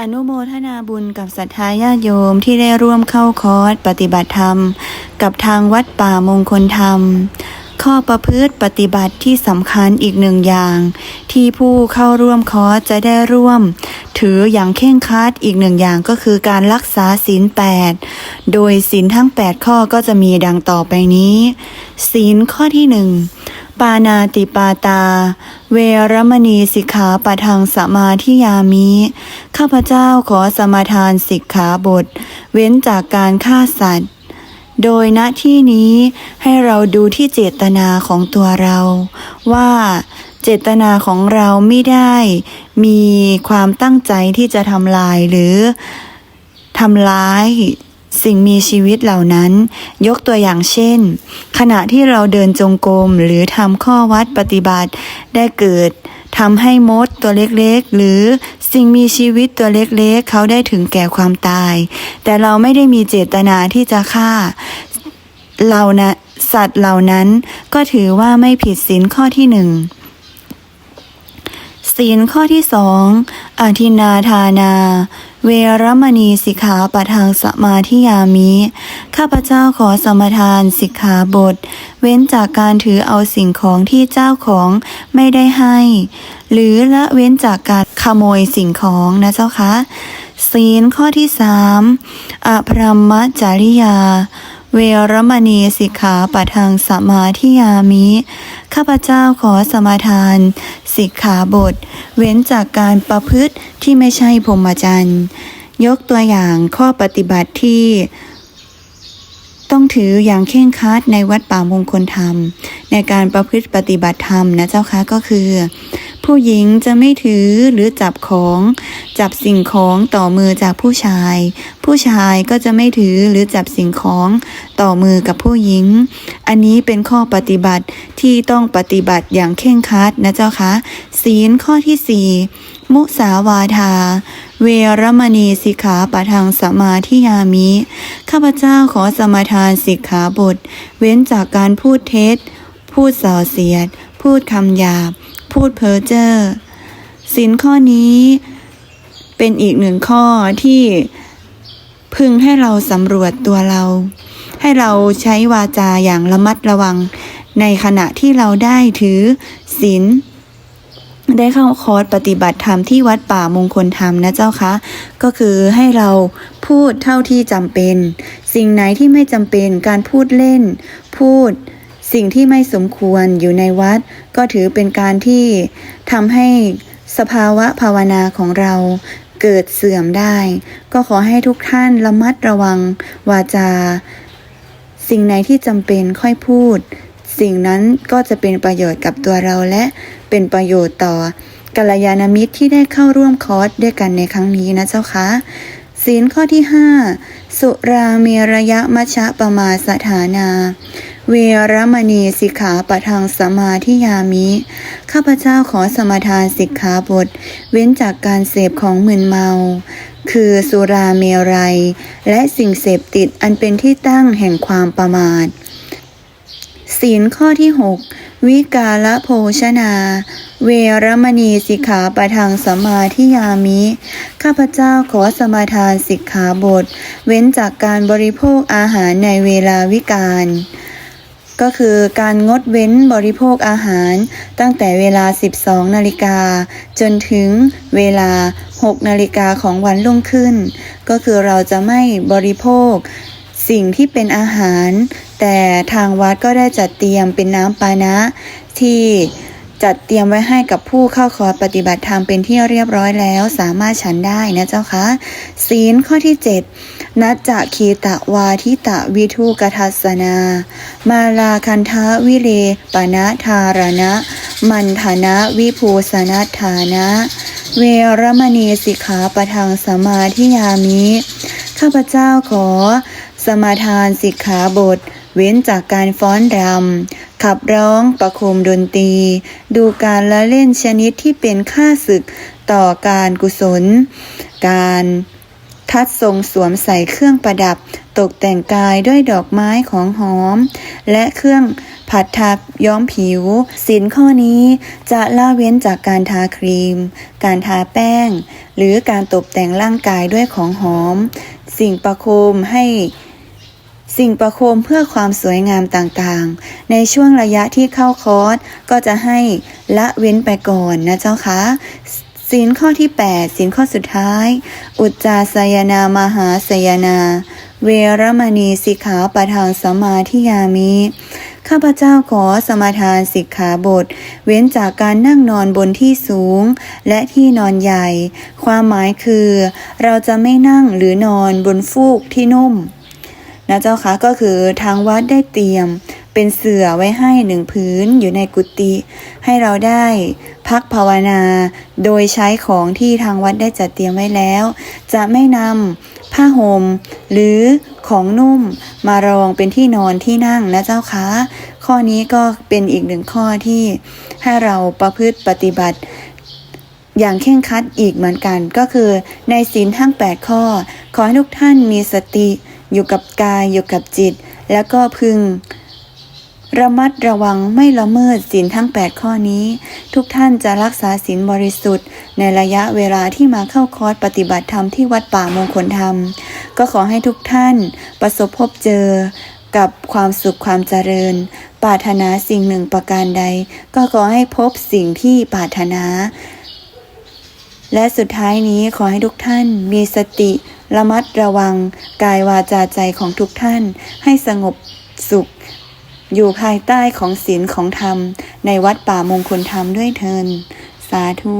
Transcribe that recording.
อนุโมทนาบุญกับศรัทธาญาติโยมที่ได้ร่วมเข้าคอร์สปฏิบัติธรรม กับทางวัดป่ามงคลธรรม ข้อประพฤติปฏิบัติที่สำคัญอีกหนึ่งอย่าง ที่ผู้เข้าร่วมคอร์สจะได้ร่วม ถืออย่างเคร่งครัดอีกหนึ่งอย่างก็คือการรักษาศีลแปดโดยศีลทั้ง 8 ข้อก็จะมีดังต่อไปนี้ศีลข้อที่หนึ่ง ปานาติปาตา เวรมณีสิกขาปะทังสมาธิยามิ ข้าพเจ้าขอสมาทานสิกขาบท เว้นจากการฆ่าสัตว์ โดยณที่นี้ให้เราดูที่เจตนาของตัวเรา ว่าเจตนาของเราไม่ได้ มีความตั้งใจที่จะทำลายหรือทำร้าย สิ่งมีชีวิตเหล่านั้น ยกตัวอย่างเช่น ขณะที่เราเดินจงกรมหรือทำข้อวัดปฏิบัติ ได้เกิดทำให้มดตัวเล็กๆ หรือสิ่งมีชีวิตตัวเล็กๆ เขาได้ถึงแก่ความตาย แต่เราไม่ได้มีเจตนาที่จะฆ่าเรานะสัตว์เหล่านั้นก็ถือว่าไม่ผิดศีลข้อที่หนึ่ง ศีลข้อที่สองอธินาทานา เวรมณีสิกขาปะทางสมาธิยามิ ข้าพเจ้าขอสมทานสิกขาบท เว้นจากการถือเอาสิ่งของที่เจ้าของไม่ได้ให้ หรือละเว้นจากการขโมยสิ่งของนะเจ้าคะศีลข้อที่สามอภรมจริยา เวรมณีสิกขาปะทางสมาธิยามิ ข้าพเจ้าขอสมาทาน สิกขาบท เว้นจากการประพฤติที่ไม่ใช่พรหมจรรย์ ยกตัวอย่างข้อปฏิบัติที่ ต้องถืออย่างเคร่งครัดในวัดป่ามงคลธรรม ในการประพฤติปฏิบัติธรรมนะเจ้าคะก็คือ ผู้หญิงจะไม่ถือหรือจับของ จับสิ่งของต่อมือจากผู้ชาย ผู้ชายก็จะไม่ถือหรือจับสิ่งของต่อมือกับผู้หญิง อันนี้เป็นข้อปฏิบัติที่ต้องปฏิบัติอย่างเคร่งครัดนะเจ้าคะศีลข้อที่สี่มุสาวาทา เวรมณีสิกขาปะทังสมาธิยามิ ข้าพเจ้าขอสมาทานสิกขาบท เว้นจากการพูดเท็จ พูดส่อเสียด พูดคำหยาบ พูดเพ้อเจ้อสินข้อนี้ เป็นอีกหนึ่งข้อที่พึงให้เราสำรวจตัวเรา ให้เราใช้วาจาอย่างระมัดระวัง ในขณะที่เราได้ถือศีลได้เข้าคอร์สปฏิบัติธรรมที่วัดป่ามงคลธรรมนะเจ้าคะ ก็คือให้เราพูดเท่าที่จำเป็น สิ่งไหนที่ไม่จำเป็นการพูดเล่น พูดสิ่งที่ไม่สมควรอยู่ในวัด ก็ถือเป็นการที่ทำให้สภาวะภาวนาของเรา เกิดเสื่อมได้ ก็ขอให้ทุกท่านระมัดระวังวาจา สิ่งไหนที่จำเป็นค่อยพูด สิ่งนั้นก็จะเป็นประโยชน์กับตัวเราและเป็นประโยชน์ต่อกัลยาณมิตรที่ได้เข้าร่วมคอร์สด้วยกันในครั้งนี้นะเจ้าคะศีลข้อที่ 5 สุราเมระยะมัชะปมาสถานา เวรมณีสิกขาปะทังสมาธิยามิ ข้าพเจ้าขอสมาทานสิกขาบท เว้นจากการเสพของมึนเมา คือสุราเมรัย และสิ่งเสพติดอันเป็นที่ตั้งแห่งความประมาท ศีลข้อที่ 6 วิกาละโภชนา เวรมณีสิกขาปะทังสมาธิยามิ ข้าพเจ้าขอสมาทานสิกขาบท เว้นจากการบริโภคอาหารในเวลาวิกาล ก็คือการงดเว้นบริโภคอาหาร ตั้งแต่เวลา 12 นาฬิกา จนถึงเวลา 6 นาฬิกาของวันรุ่งขึ้น ก็คือเราจะไม่บริโภค สิ่งที่เป็นอาหาร แต่ทางวัดก็ได้จัดเตรียมเป็นน้ำปานะ ที่จัดเตรียมไว้ให้กับผู้เข้าคอร์สปฏิบัติธรรมเป็นที่เรียบร้อยแล้ว สามารถฉันได้นะเจ้าคะศีลข้อที่ 7 นัจจะคีตะวาทิตะวิทุกทัสสนา มาลาคันทะวิเลปนะทารณะ มันธนะวิภูสนัฐานะ เวรมณีสิกขาปะทังสมาธิยามิ ข้าพเจ้าขอ สมาทานสิกขาบท เว้นจากการฟ้อนรำ ขับร้องประโคมดนตรี ดูการละเล่นชนิดที่เป็นค่าศึกต่อการกุศล การ ทัดทรงสวมใส่เครื่องประดับ ตกแต่งกายด้วยดอกไม้ของหอม และเครื่องผัดทับย้อมผิวสินข้อนี้จะละเว้นจากการทาครีม การทาแป้ง หรือการตกแต่งร่างกายด้วยของหอม สิ่งประโคมให้สิ่งประโคมเพื่อความสวยงามต่างๆ ในช่วงระยะที่เข้าคอร์สก็จะให้ละเว้นไปก่อนนะเจ้าคะ ศีลข้อที่ 8 ศีลข้อสุดท้าย อุจจาสยนามหาสยนา เวรมณีสิกขาปะทางสมาธิยามิข้าพเจ้าขอสมาทานสิกขาบท เว้นจากการนั่งนอนบนที่สูง และที่นอนใหญ่ ความหมายคือ เราจะไม่นั่งหรือนอนบนฟูกที่นุ่มนะเจ้าคะก็คือทางวัดได้เตรียม เป็นเสื่อไว้ให้หนึ่งพื้นอยู่ในกุฏิให้เราได้พักภาวนา โดยใช้ของที่ทางวัดได้จัดเตรียมไว้แล้ว จะไม่นำผ้าห่มหรือของนุ่มมารองเป็นที่นอนที่นั่งนะเจ้าคะข้อนี้ก็เป็นอีกหนึ่งข้อที่ให้เราประพฤติปฏิบัติอย่างเคร่งคัดอีกเหมือนกันก็คือในศีลทั้ง 8 ข้อ ขอให้ทุกท่านมีสติอยู่กับกายอยู่กับจิต แล้วก็พึง ระมัดระวังไม่ละเมิดศีลทั้ง 8 ข้อนี้ ทุกท่านจะรักษาศีลบริสุทธิ์ ในระยะเวลาที่มาเข้าคอร์สปฏิบัติธรรมที่วัดป่ามงคลธรรม ก็ขอให้ทุกท่านประสบพบเจอกับความสุขความเจริญ ปรารถนาสิ่งหนึ่งประการใด ก็ขอให้พบสิ่งที่ปรารถนา และสุดท้ายนี้ขอให้ทุกท่านมีสติ ระมัดระวัง กายวาจาใจของทุกท่านให้สงบสุข อยู่ภายใต้ของศีลของธรรม ในวัดป่ามงคลธรรมด้วยเทิน สาธุ